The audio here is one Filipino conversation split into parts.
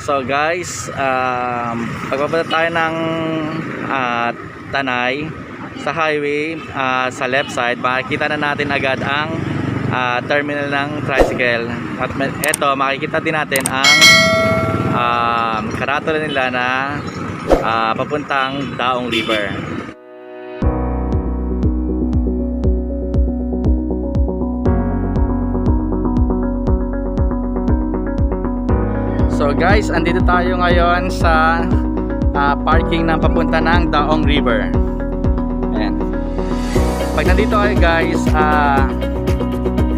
So guys, um, pagpapunta tayo ng ah, Tanay sa highway ah, sa left side, makikita na natin agad ang ah, terminal ng tricycle. At eto, makikita din natin ang um, karatula nila na ah, papuntang Daong River. Guys, andito tayo ngayon sa ah, parking ng papunta ng Daong River. Ayan. Pag nandito kayo guys, ah,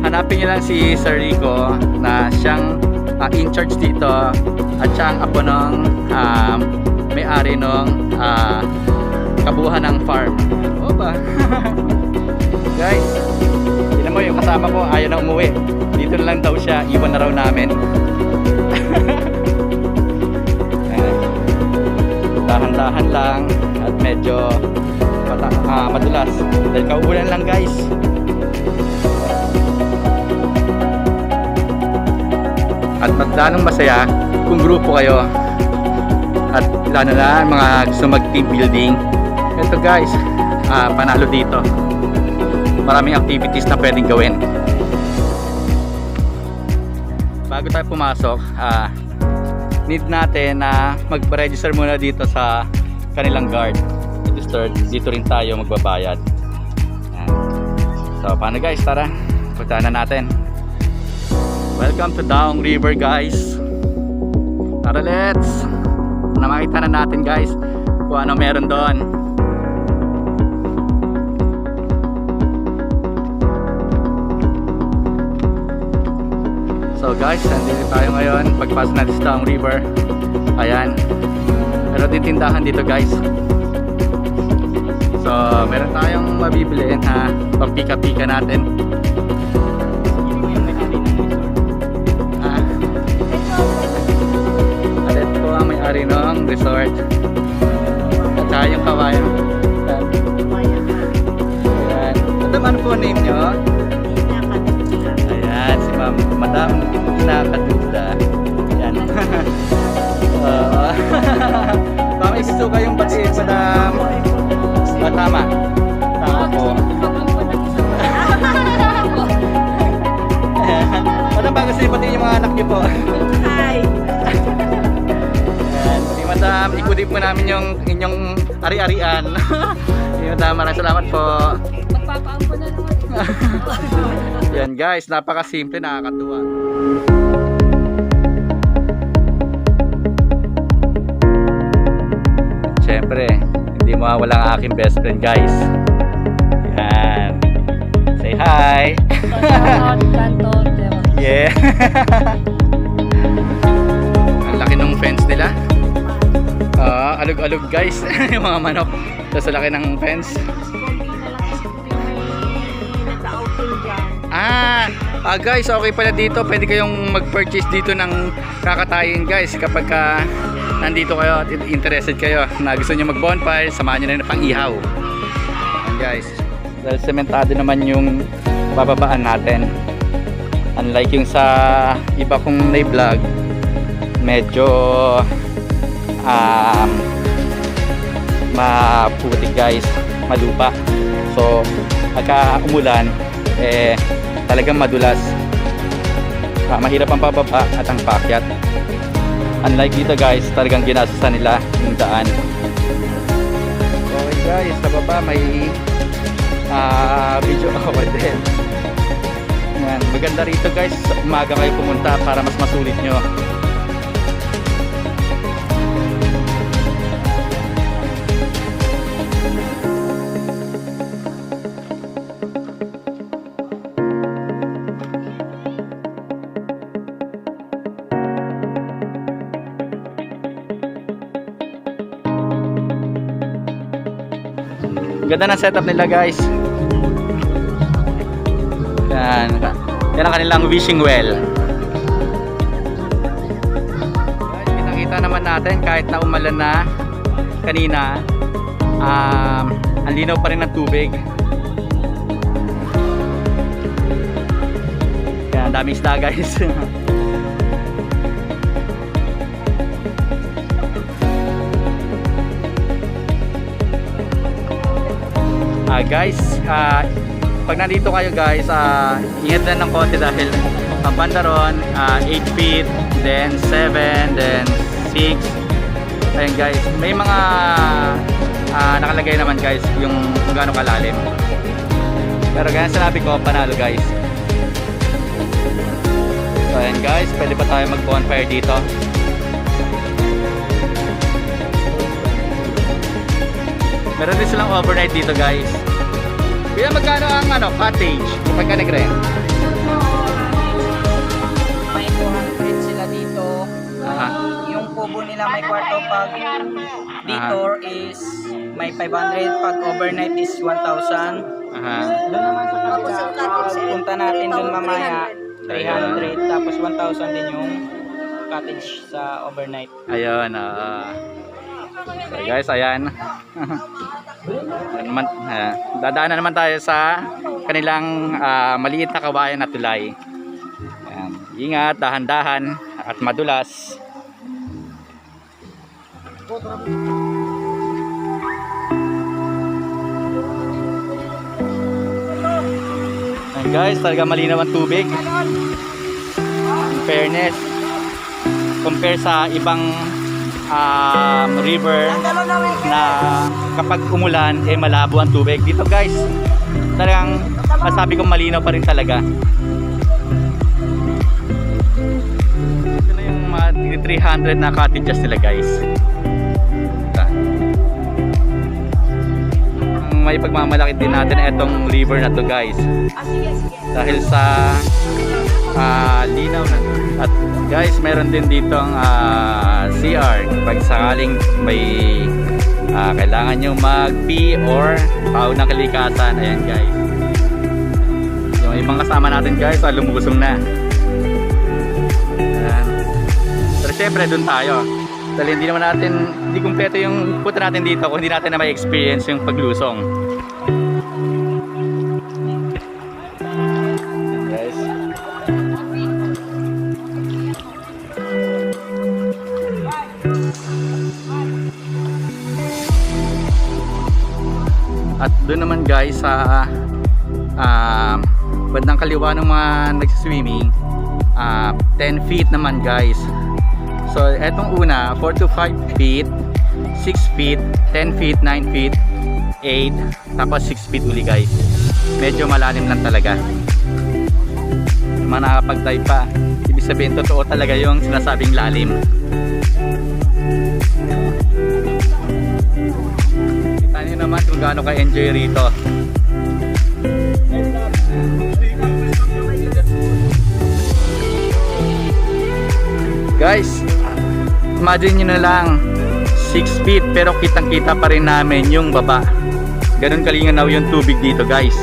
hanapin niyo lang si Sir Rico na siyang ah, in charge dito at siya ang apo ng ah, may-ari ng ah, kabuhan ng farm. O ba? guys, yun mo yung kasama ko ayaw na umuwi. Dito na lang daw siya, iwan na raw namin. Dahan-dahan lang at medyo mata, ah, madulas. Dahil kauulan lang guys. At maglalong masaya kung grupo kayo. At lalo na mga gusto mag team building. Ito guys, ah, panalo dito. Maraming activities na pwedeng gawin. Bago tayo pumasok, ah, need natin na mag-register muna dito sa kanilang guard. Register, dito rin tayo magbabayad. Ayan. So, paano guys? Tara, punta na natin. Welcome to Daong River guys. Tara, let's! Na makita na natin guys kung ano meron doon. So guys, nandito tayo ngayon pagpas natin sa Daong River. Ayan. Meron din tindahan dito guys. So, meron tayong mabibili na pampika-pika natin. Ah. Alit po ang may-ari ng resort. At saka yung kawayan. Ayan. Ayan. Ito ano po name nyo? Ayan, si Ma'am, Madam niyo po. Hi! Ayan. Si Madam, ikutin po namin yung inyong ari-arian. Si Madam, maraming salamat po. Magpapaampo na naman. Yan guys, napakasimple, nakakatuwa. At syempre, hindi mawawala ang aking best friend guys. Yan. Say hi! Kanto, Yeah! ang laki ng fence nila. Ah, alog-alog guys, yung mga manok. Tapos laki ng fence. Ah, ah guys, okay pala dito. Pwede kayong mag-purchase dito ng kakatayin guys kapag ka nandito kayo at interested kayo na gusto niyo mag-bonfire, samahan niyo na ng pang-ihaw. Ayan guys. Dahil sementado naman yung bababaan natin. Unlike yung sa iba kong na-vlog, medyo um, maputik guys, malupa. So, pagka umulan, eh, talagang madulas. Ah, mahirap ang pababa at ang paakyat. Unlike dito guys, talagang ginasusan nila yung daan. Okay guys, sa baba may ah, video ako din. Yan, maganda rito guys, umaga kayo pumunta para mas masulit nyo. Ganda ng setup nila guys. Yan. Yan ang kanilang wishing well. Kita-kita naman natin kahit na umalan na kanina, um, ang linaw pa rin ng tubig. Kaya ang daming isda guys. uh, guys, uh, pag nandito kayo guys, ah, ingat lang ng konti dahil ang banda ron, ah, 8 feet, then 7, then 6. Ayan guys, may mga ah, nakalagay naman guys yung kung gaano kalalim. Pero ganyan sinabi ko, panalo guys. So ayan guys, pwede pa tayo mag bonfire dito. Meron din silang overnight dito guys. Kaya magkano ang ano, cottage? Pagka nag-rent? May 200 sila dito. Aha. Yung kubo nila may kwarto pag dito is may 500 pag overnight is 1,000. Aha. Doon naman sa kabila, pag punta natin doon mamaya 300 tapos 1,000 din yung cottage sa overnight. Ayun, ah. so guys, ayan. Ayan naman, ah, dadaanan naman tayo sa kanilang ah, maliit na kawayan na tulay. Ayan. Ingat, dahan-dahan at madulas. Ayan guys, talaga malinaw ang tubig. In fairness, compare sa ibang um, river na kapag umulan eh malabo ang tubig. Dito guys talagang masabi kong malinaw pa rin talaga. Ito na yung mga 300 na cottages nila guys. May pagmamalaki din natin itong river na to guys. Dahil sa ah, linaw na at guys meron din ditong ah, CR pag sakaling may ah, kailangan nyo mag pee or tawag ng kalikasan ayan guys. Yung ibang kasama natin guys ah, lumusong na. Ayan. pero syempre dun tayo. Dahil hindi naman natin hindi kumpleto yung punta natin dito kung hindi natin na may experience yung paglusong At doon naman guys sa ah, bandang kaliwa ng mga nagsiswimming ah, 10 feet naman guys. So etong una 4 to 5 feet, 6 feet, 10 feet, 9 feet, 8, tapos 6 feet uli guys. Medyo malalim lang talaga. Mga nakakapag-dive pa. Ibig sabihin totoo talaga yung sinasabing lalim. Kung gaano ka-enjoy rito. Guys, imagine nyo na lang 6 feet pero kitang kita pa rin namin yung baba. Ganun kalinganaw yung tubig dito guys.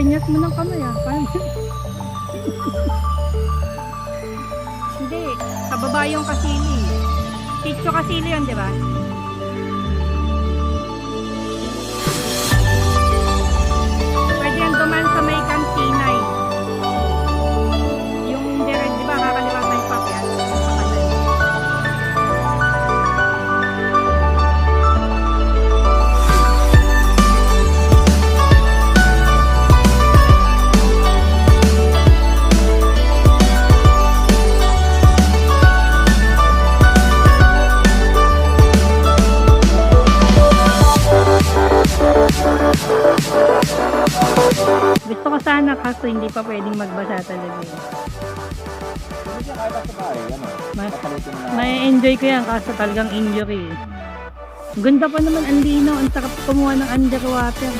Senyas mo ng kamay ah. Hindi, sa baba yung kasili. Sitio kasili yun, di ba? Hindi pa pwedeng magbasa talaga. eh. Ma- may enjoy ko yan kaso talagang injury. Ganda pa naman ang linaw, ang sarap kumuha ng underwater.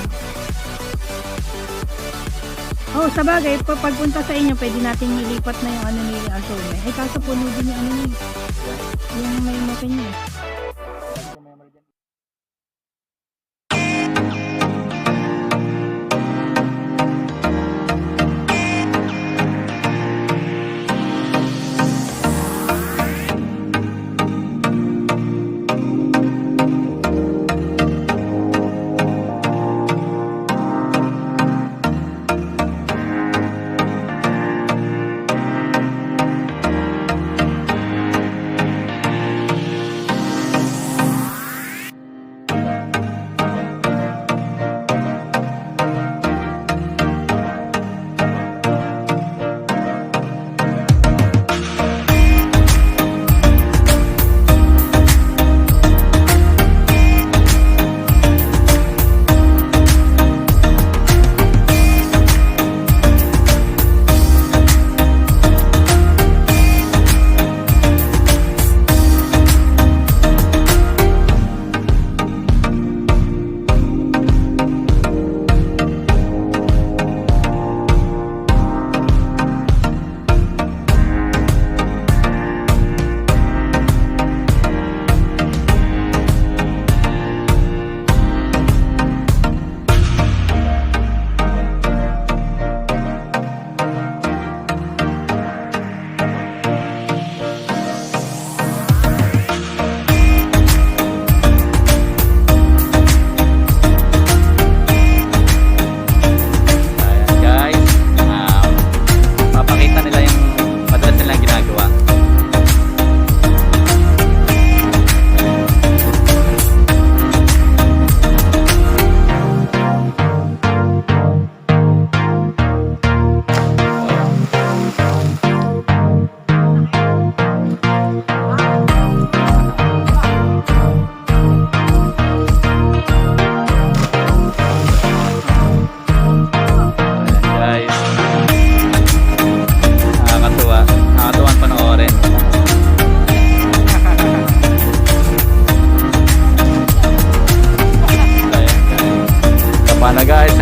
Oh, sa bagay, pag pagpunta sa inyo, pwede natin nilipat na yung ano ni Asome. Eh, kaso puno din yung ano ni, yung may mata niya.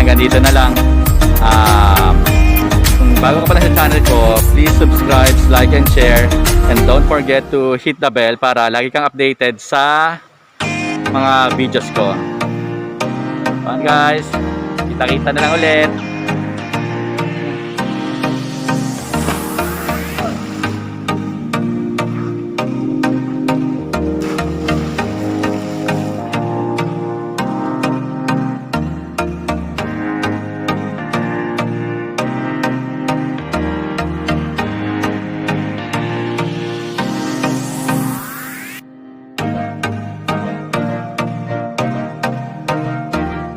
Hanggang dito na lang. Ah, kung bago ka pa lang sa channel ko, please subscribe, like, and share. And don't forget to hit the bell para lagi kang updated sa mga videos ko. Ayan guys, kita-kita na lang ulit.